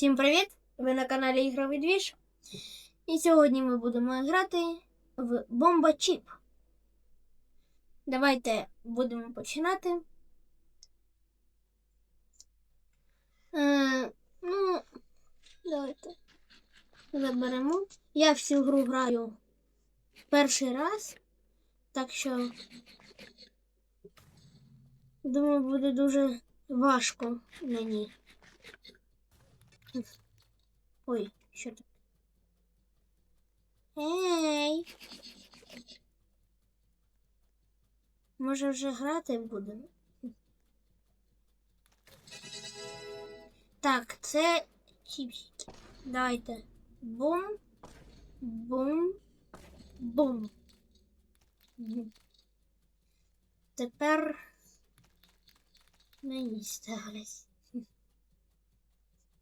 Всім привіт! Ви на каналі Ігровий Двіж. І сьогодні ми будемо грати в Бомба Чіп. Давайте будемо починати. Е, ну, давайте заберемо. Я всю гру граю перший раз, так що думаю, буде дуже важко мені. Ой, що тут? Ей! Може вже грати будемо? Так, це чіпсики. Давайте. Бум. Бум. Бум. Тепер мені ставлять.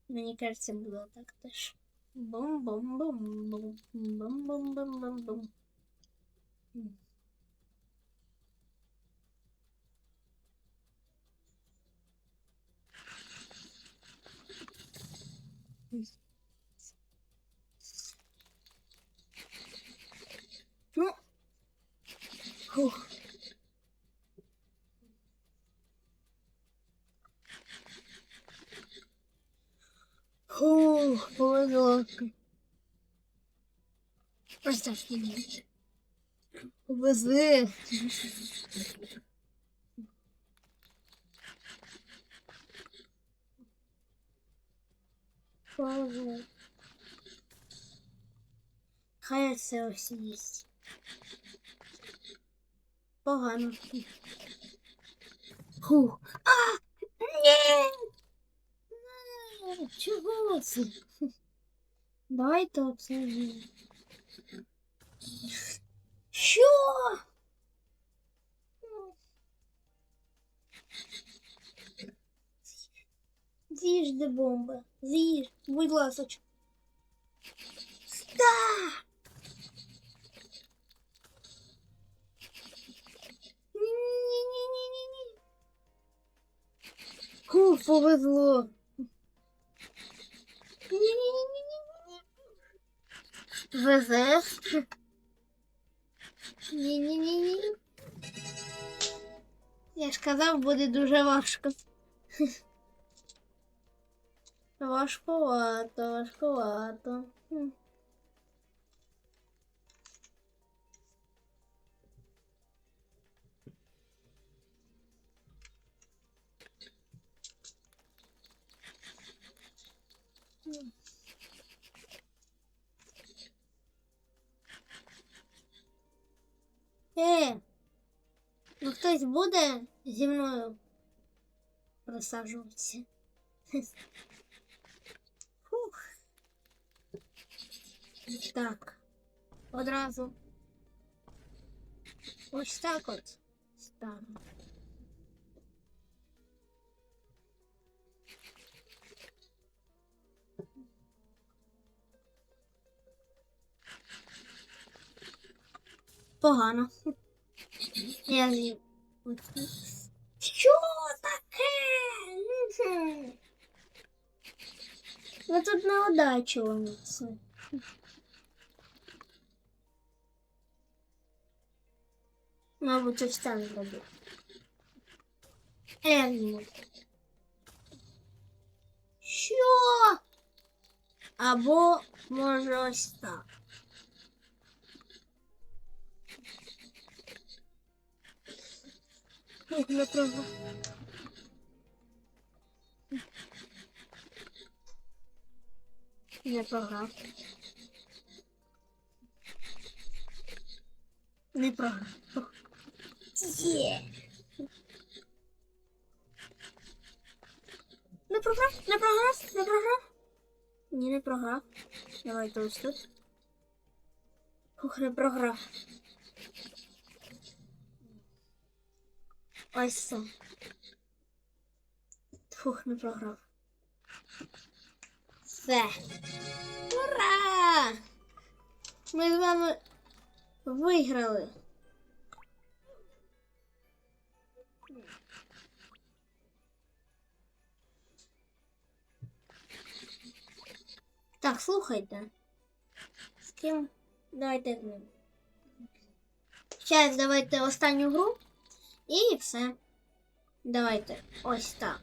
Мені кажется, було так теж. Бум-бум-бум-бум. Бум-бум-бум-бум-бум. М. Ну. Фух. Фух, повезло. Просто офигеть. Повезли. Повезло. Хай це ось їсть. Погано. Фух. А! Чого це? Давайте обсудимо. Що? З'їж де бомба. З'їж, будь ласочка. Да! Ні-ні-ні-ні-ні. Фу, повезло. Везе. Ні-ні-ні-ні. Я ж казав, буде дуже важко. Важкувато, важкувато. Хм. Е, ну хтось буде зі мною присаджуватися. Фух. Так. Одразу. Ось так от стану. Погано. Я. Що таке? Ви тут на удачу вам це. Мабуть, ось так зробив. Ем. Що? Або може ось так. Ох, не програв. Не програв. Є. Не програв, не програв, не програв. Ні, не програв. Давайте ось тут. Ух, не програв. Ось це. Фух, не програв. Все. Ура! Ми з вами виграли. Так, слухайте. З ким? Давайте з ним. Зараз давайте останню гру. І все. Давайте. Ось так.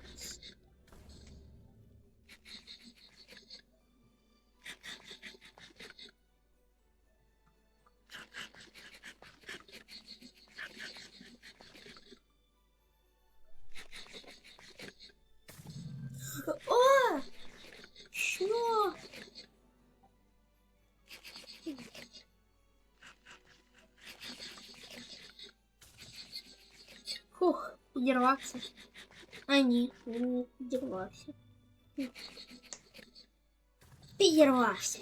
Фух, підірвався. А ні, не підірвався. Підірвався.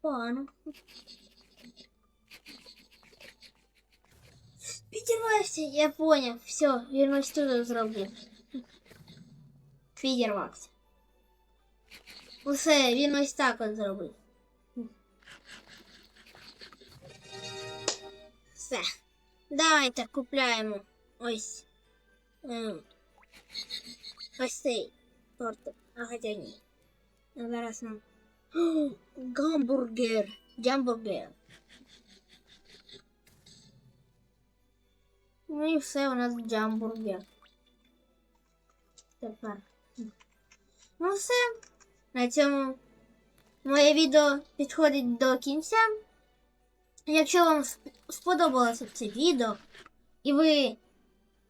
Погано. Підірвався, я поняв. Все, він ось тут зроблю. Підірвався. Усе, він ось так от зробив. Все. Давайте купляємо ось. ем, Ось цей тортик. А хоча ні. Зараз нам. Гамбургер. Гамбургер. Ну і все, у нас гамбургер. Тепер. Ну все. На цьому моє відео підходить до кінця. Якщо вам сподобалося це відео, і ви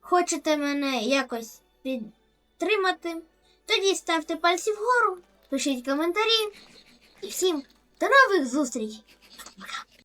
хочете мене якось підтримати, тоді ставте пальці вгору, пишіть коментарі. І всім до нових зустрічей! Пока!